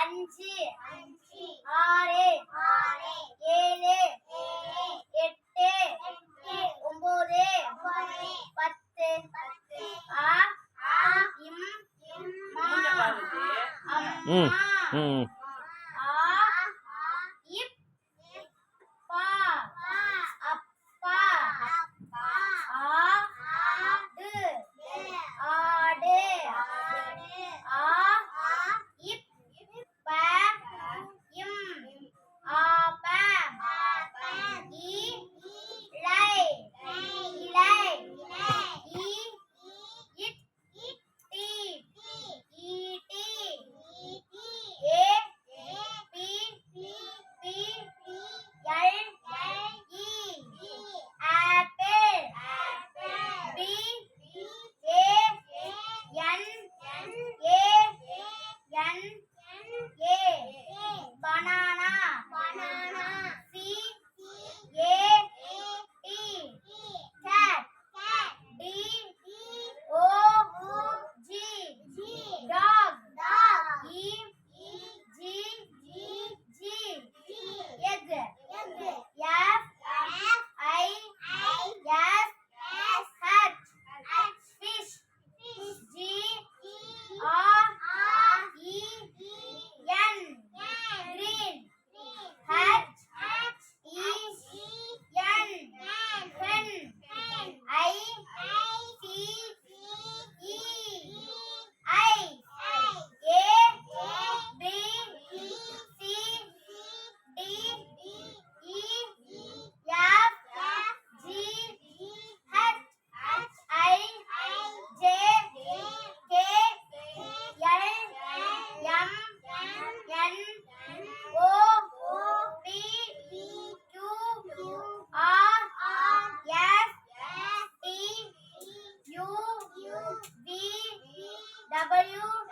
அஞ்சு அஞ்சு ஆறு ஆறு ஏழு எட்டு ஒன்பது பத்து ஆ இம் அம்மா.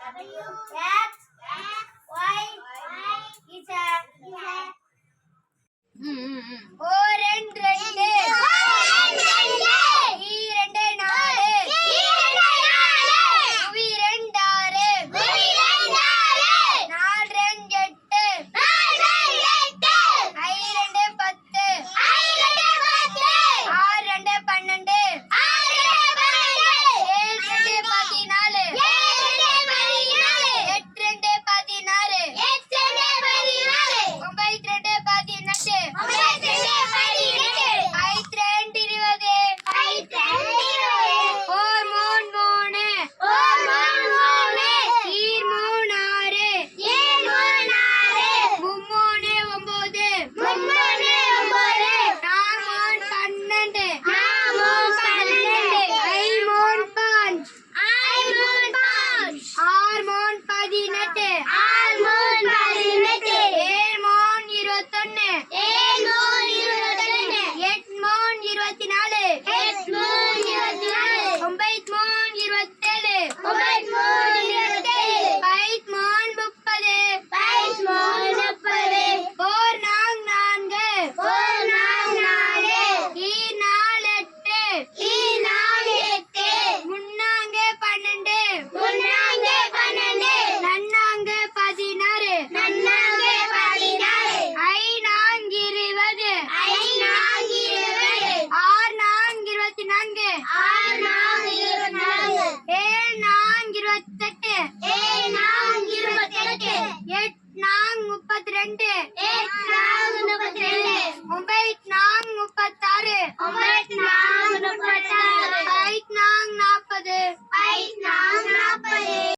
W X Y Z Z. Hmm. Orange.